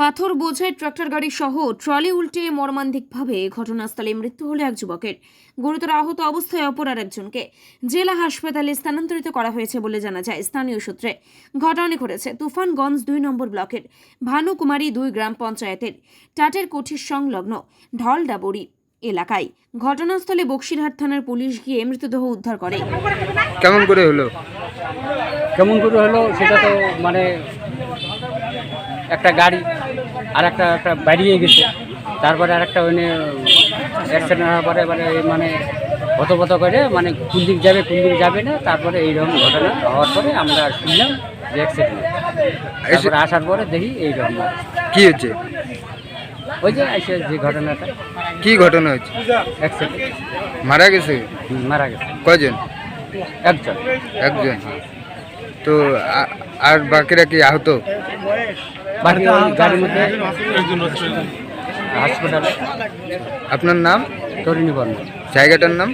পাথর বোঝাই ট্রাক্টর গাড়ি সহ ট্রলি উল্টে মর্মান্তিকভাবে ঘটনাস্থলে মৃত্যু হলো এক যুবকের। গুরুতর আহত অবস্থায় অপর আর একজনকে জেলা হাসপাতালে স্থানান্তরিত করা হয়েছে বলে জানা যায় স্থানীয় সূত্রে। ঘটনা ঘটেছে তুফানগঞ্জ দুই নম্বর ব্লকের ভানুকুমারী দুই গ্রাম পঞ্চায়েতের টাটের কোঠির সংলগ্ন ঢলডাবড়ি এলাকায়। ঘটনাস্থলে বক্সিরহাট থানার পুলিশ গিয়ে মৃতদেহ উদ্ধার করে। কেমন করে হলো? কেমন করে হলো সেটা তো মানে একটা গাড়ি আর একটা একটা বেরিয়ে গেছে। তারপরে আর একটা ওইনে অ্যাক্সিডেন্ট হওয়ার পরে মানে মানে হতপত করে মানে কোন দিক যাবে কোন দিক যাবে না তারপরে এইরকম ঘটনা হওয়ার পরে আমরা শুনলাম যে অ্যাক্সিডেন্ট তারপরে আসার পরে দেখি এইরকম কি হচ্ছে ওই যে এসে যে ঘটনাটা। কি ঘটনা হচ্ছে অ্যাক্সিডেন্ট মারা গেছে? মারা গেছে। কজন একজন। একজন। তো আর বাকিরা কি আহত? বাকি গাড়ির মধ্যে হাসপাতালে। আপনার নাম? তরিণী বর্ণ জায়গাটার নাম?